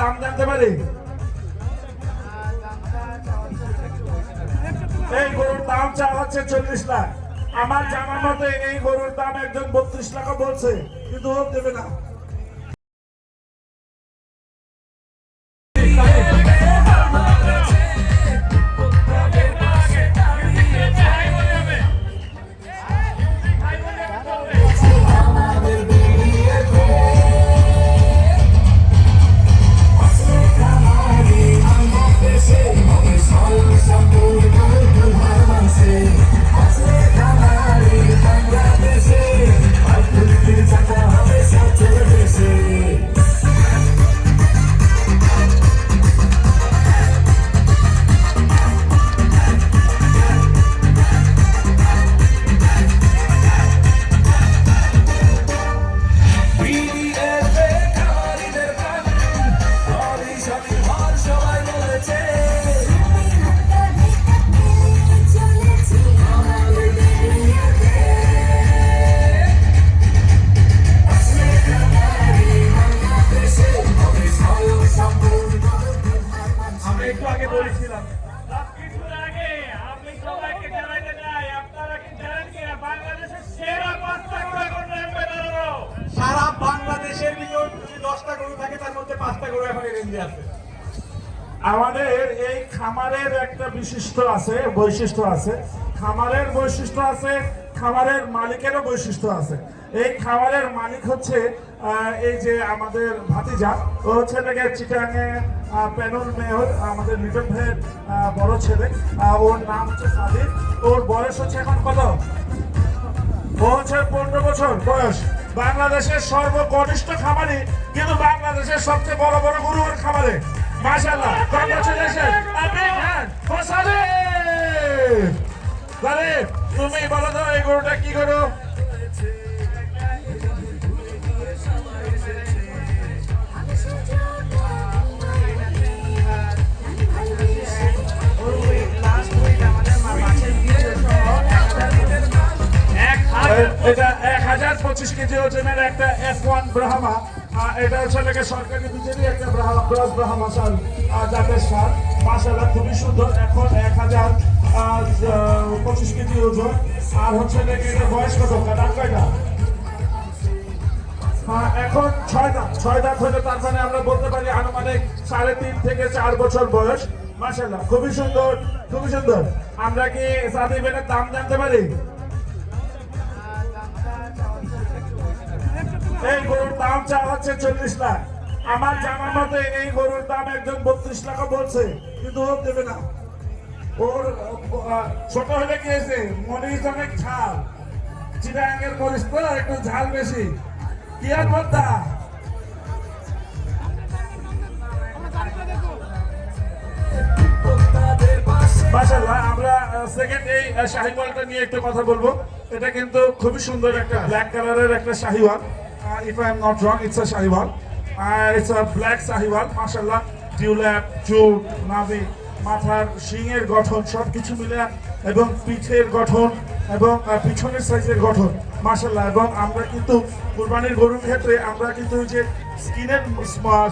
দাম জানতে পারি? এই গরুর দাম চা হচ্ছে চল্লিশ লাখ। আমার জানার মতে এই গরুর দাম একজন বত্রিশ টাকা বলছে, কিন্তু ও দেবে না। খামারের একটা বিশিষ্ট আছে, বৈশিষ্ট্য আছে। খামারের বৈশিষ্ট্য আছে, খামারের মালিকেরও বৈশিষ্ট্য আছে। এই খামারের মালিক হচ্ছে এই যে আমাদের ভাতিজা। ও হচ্ছে থেকে চিটাঙে প্যানুল মেয়র, আমাদের লিটন ভাইয়ের বড় ছেলে। ওর নাম হচ্ছে সাদিক। ওর বয়স হচ্ছে এখন কত? ও হচ্ছে পনেরো বছর বয়স। বাংলাদেশের সর্বকনিষ্ঠ খামারি, কিন্তু বাংলাদেশের সবচেয়ে বড় বড় গরু ওর খামারে। মাশাআল্লাহ কংগ্রাচুলেশন তুমি বলো তো, এই গরুটা কি করো এটা এক হাজার পঁচিশ কেজি ওজনের একটা এফ ওয়ান ব্রাহ্মা এটা হচ্ছে নাকি সরকারি বিজেপি একটা ব্রাহ্মা ক্রস ব্রাহ্মা সার আহ, জাতের সার মাসাল্লাহ খুবই সুন্দর। এখন এক হাজার পঁচিশ কেজি ওজন। আর হচ্ছে নাকি এটা বয়স কত? দাঁত কয়টা? এখন ছয় দাঁত। ছয় দাঁত হলে তার মানে আমরা বলতে পারি আনুমানিক সাড়ে তিন থেকে চার বছর বয়স। মাসাল্লাহ খুবই সুন্দর খুবই সুন্দর। আমরা কি সাদি বেনের দাম জানতে পারি? এই গরুর দাম চা হচ্ছে চল্লিশ লাখ। আমার জানার মতে এই গরুর দাম একজন বত্রিশ লাখও বলছে, কিন্তু ও দেবে না। ওর ছোট হলে কি হয়েছে? মরিচ অনেক ঝাল। চিরাঙ্গের মরিচ তো একটু ঝাল বেশি। কি আর বলতা আমরা সেকেন্ড এই শাহিওয়ালটা নিয়ে একটু কথা বলব। এটা কিন্তু খুবই সুন্দর একটা ব্ল্যাক কালারের একটা Sahiwal if I am not wrong it's a Sahiwal it's a black Sahiwal মাশাআল্লাহ টিউল্যাপ চুট নাভি মাথার শিংয়ের গঠন সব কিছু মিলে এবং পিঠের গঠন এবং পিছনের সাইজের গঠন, মাশাআল্লাহ। এবং আমরা কিন্তু কুরবানির গরুর ক্ষেত্রে আমরা কিন্তু যে স্কিনের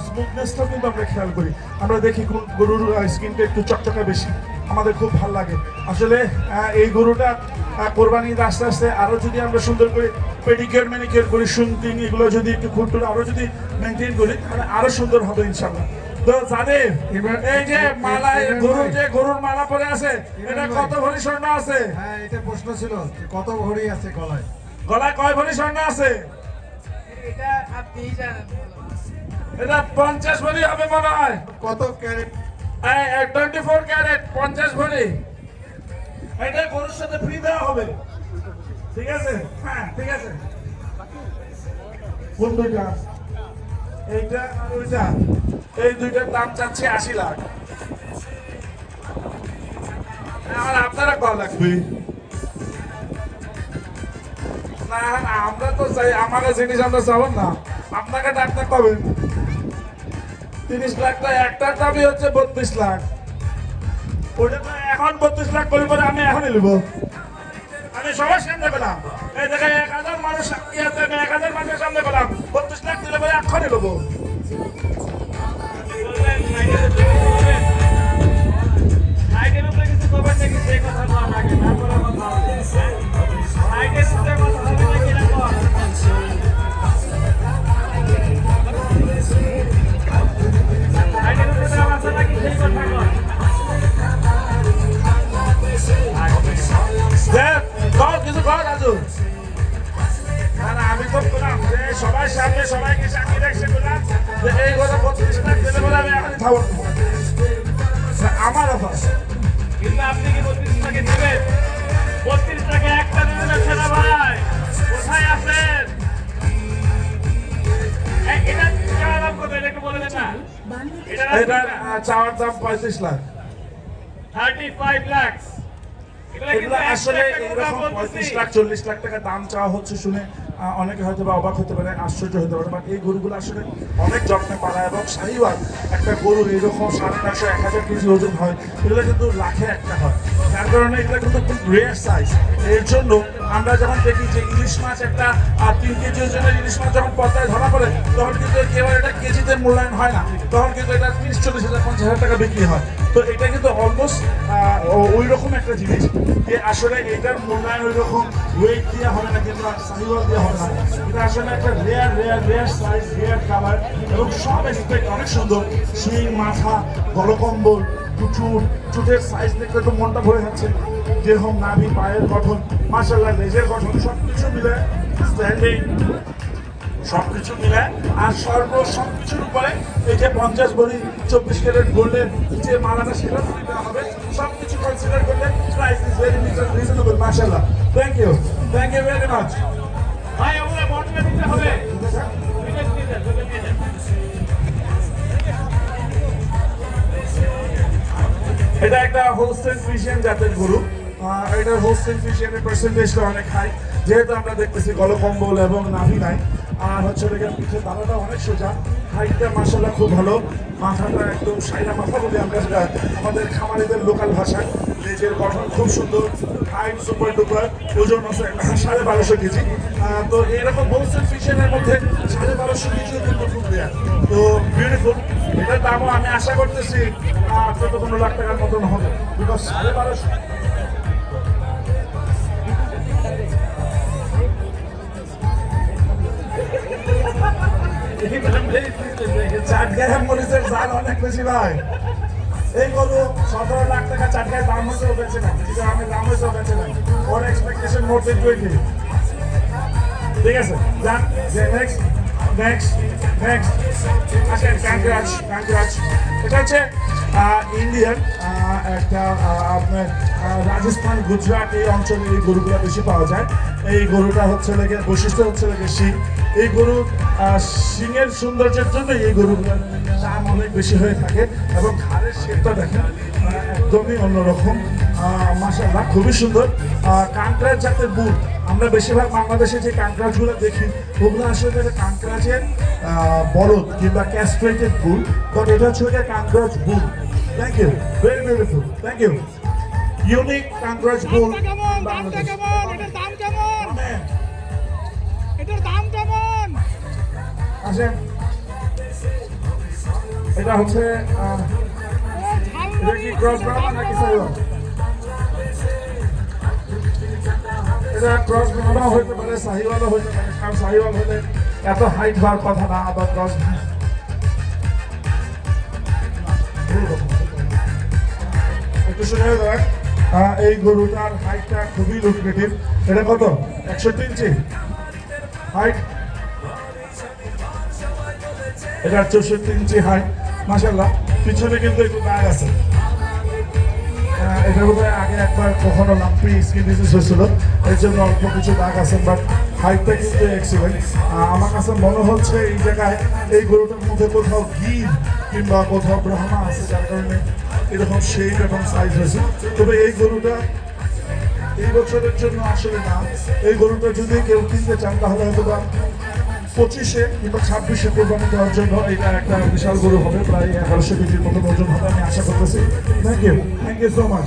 স্মুথনেসটাও কিন্তু আমরা খেয়াল করি। আমরা দেখি গরুর স্কিনটা একটু চকচকা বেশি। আমাদের খুব ভালো লাগে। আসলে এই গরুটা কোরবানি আস্তে আস্তে আরও যদি আমরা সুন্দর করে পেডিকিউর ম্যানিকিউর করি শুনতিং এগুলো যদি একটু খুঁটুর আরও যদি মেনটেন করি তাহলে আরও সুন্দর হবে ইনশাল্লাহ তো জানেন এই যে মালা এই গরুর যে গরুর মালা পরে আছে এটা কত ভরি স্বর্ণ আছে? হ্যাঁ এটা প্রশ্ন ছিল কত ভরি আছে গলায়? গলায় কয় ভরি স্বর্ণ আছে? এটা আপনিই জানেন। এটা পঞ্চাশ ভরি হবে মনে হয়। কত ক্যারেট টোয়েন্টি ফোর ক্যারেট পঞ্চাশ ভরি। এটা গরুর সাথে ফ্রি দেওয়া হবে। ঠিক আছে? হ্যাঁ ঠিক আছে। কোন দুইটা? এইটা আর ওইটা। এই দুইটার দাম চাচ্ছে আশি লাখ। আর আপনারা কল লাগবে। না আমরা তো চাই আমাকে জিনিস আমরা চাবো না। আপনাকে ডাক্তার পাবেন তিরিশ লাখ টাকা একটার দাবি হচ্ছে বত্রিশ লাখ। ওটা এখন বত্রিশ লাখ করি পরে আমি এখন নিব। আমি সবার সামনে পেলাম। এই জায়গায় এক হাজার মানুষ আমি এক হাজার মানুষের সামনে পেলাম। বত্রিশ লাখ দিলে পরে এখন নেব। আমি তো সবাই সামনে সবাইকে সাক্ষী রাখছে বললাম যে এই কথা বত্রিশ লাখ পেলে বলে আমি এখনই খাব আমার অফার কিন্তু আপনি কি বত্রিশ লাখে দেবেন বত্রিশ লাখে একটা দিতে যাচ্ছে ভাই। কোথায় আছেন? এটা চাওয়ার দাম কত? এটা একটু পঁয়ত্রিশ লাখ। থার্টি ফাইভ লাখ এগুলো আসলে এরকম পঁয়ত্রিশ লাখ চল্লিশ লাখ টাকা দাম চাওয়া হচ্ছে শুনে অনেকে হয়তো বা অবাক হতে পারে আশ্চর্য হতে পারে বাট এই গরুগুলো আসলে অনেক যত্নে পালা এবং শাহিওয়াল একটা গরু এইরকম সাড়ে নশো এক হাজার কেজি ওজন হয় এগুলো কিন্তু লাখে একটা হয়। যার কারণে এগুলো কিন্তু খুব রেয়ার সাইজ এর জন্য আমরা যখন দেখি যে ইলিশ মাছ একটা তিন কেজি ওজনের ইলিশ মাছ যখন পদ্মায় ধরা পড়ে, তখন কিন্তু কেবল এটা কেজিতে মূল্যায়ন হয় না। তখন কিন্তু এটা তিরিশ, চল্লিশ হাজার, পঞ্চাশ হাজার টাকা বিক্রি হয়। তো এটা কিন্তু অলমোস্ট ওই রকম একটা জিনিস যে আসলে এটার মূল্যায়ন ওই রকম ওয়েট দিয়ে হবে না কিন্তু সাহিওয়াল দিয়ে হবে না। এটা আসলে একটা rare rare rare size rare colour এবং সব এসপেক্ট অনেক সুন্দর। শিং, মাথা, গলকম্বল চুট চুটের সাইজ দেখলে তো মনটা ভরে যাচ্ছে। যেরকম নাভি পায়ের গঠন মাসাল্লাহ লেজের গঠন সব কিছু মিলে স্ট্যান্ডিং সবকিছু মিলে। আর সর্ব সবকিছুর উপরে এই যে পঞ্চাশ বড়ি চব্বিশ ক্যারেট গোল্ডের যে মালাটা সেটা হবে সবকিছু কনসিডার করলে প্রাইস ইজ ভেরি রিজনেবল মাশাআল্লাহ। Thank you thank you very much ভাই বটলে দিতে হবে। এটা হোস্টেন ফিশিয়ান জাতের গরু। এটার হোস্টেন ফিশিয়ানের পার্সেন্টেজটা অনেক হাই যেহেতু আমরা দেখতেছি গলকম্বল এবং নাভি নাই, আর হচ্ছে দেখে পিঠে দানাটা অনেক সোজা। হাইটটা মাসাল্লাহ খুব ভালো। মাথাটা একদম সাইনা মাথা বলি আমরা যেটা আমাদের খামারিদের লোকাল ভাষায় লেজের গঠন খুব সুন্দর। হাইট সুপার ডুপার ওজন আছে সাড়ে বারোশো কেজি। তো এরকম হোস্টেন ফিশিয়ানের মধ্যে সাড়ে বারোশো কেজিও কিন্তু খুব রেয়ার তো বিউটিফুল এটার দামও আমি আশা করতেছি চোদ্দ পনেরো লাখ টাকার মতন হবে। বিকজ সাড়ে চাট গায়ে মরিচের জাল অনেক বেশি ভাই। এই গরু সতেরো লাখ টাকা চাট গায়ে দাম হয়েছেও বেঁচে না দাম হয়েছেও বেঁচে না ওর এক্সপেকটেশন মোর দেন টোয়েন্টি ঠিক আছে? যান নেক্সট ইন্ডিয়ান একটা আপনার রাজস্থান গুজরাট এই অঞ্চলে এই গরুগুলো বেশি পাওয়া যায়। এই গরুটা হচ্ছে লেগে, বৈশিষ্ট্য হচ্ছে লেগে শিং। এই গরু শিংয়ের সৌন্দর্যের জন্য এই গরুগুলোর দাম অনেক বেশি হয়ে থাকে এবং ঘাড়ের শেপটা দেখেন একদমই অন্যরকম। মাসাল্লাহ খুবই সুন্দর। কাঁকড়ার জাতের বুট। আমরা বেশিরভাগ বাংলাদেশে যে কাঁকড়াজগুলো দেখি ওগুলো আসলে কাঁকড়াজের বলদ কিংবা ক্যাস্ট্রেটেড বুল বাট এটা হচ্ছে একটা কাঁকড়াজ bull thank you very beautiful thank you unique কাঁকড়াজ bull এটা হচ্ছে এটা কি ক্রস নাকি এটা ক্রস ব্রাহ্মা হইতে পারে, সাহিওয়ালও হইতে পারে, কারণ সাহিওয়াল হলে এত হাইট হওয়ার কথা না, আবার ক্রস একটু শুনে দেখ এই গরুটার হাইটটা খুবই লুক্রেটিভ এটা কত? একষট্টি ইঞ্চি? হাইট এটা চৌষট্টি ইঞ্চি হাইট মাসাল্লাহ পিছনে কিন্তু একটু দাগ আছে। এটার বোধহয় আগে একবার কখনো লাম্পি স্কিন এর জন্য অল্প কিছু দাগ আছে বাট হাইটটা কিন্তু আমার কাছে মনে হচ্ছে এই জায়গায় এই গরুটার মধ্যে কোথাও গির কিংবা কোথাও ব্রহ্মা আছে, যার এরকম শেপ এবং সাইজ হয়েছে। তবে এই গরুটা এই বছরের জন্য আসলে না। এই গরুটা যদি কেউ কিনতে চান, তাহলে হয়তো পঁচিশে কিংবা ছাব্বিশে কোরবানি দেওয়ার জন্য এটা একটা বিশাল গুরু হবে, প্রায় এগারোশো কেজির মতো ওজন হবে, আমি আশা করতেছি। Thank you thank you so much